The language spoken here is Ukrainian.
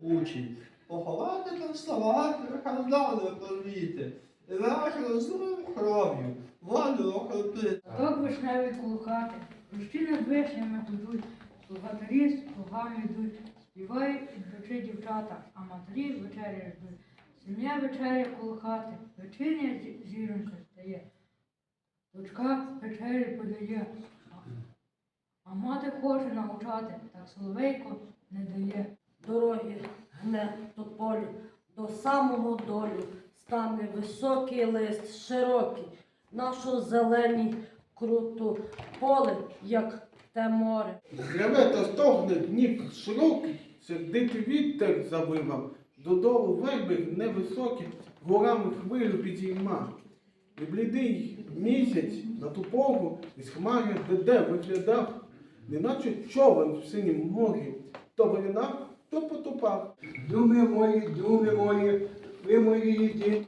учить. Поховати там слова, кандали проліти, Рах розлив кров'ю, воду окропити. Садок вишневий колохати, рущі над вишнями гудуть, слугатарі з плугами йдуть, співають ідучи дівчата, а матері вечеря ждуть. Сім'я вечеря коло хати, вечірня зі- зіронька стає. Дочка вечері подає, а мати хоче навчати, так соловейко не дає. Самого долю стане високий лист, широкий, нашу зелені круту поле, як те море. Гребе та стогне дніп широкий, сердитий вітер завивав, додолу верби невисокі, горами хвилю підійма. І блідий місяць на ту пору із хмари де виглядав, неначе човен в синім морі, то виринав, то потопав. Думи мої, думи мої, ви мої діти,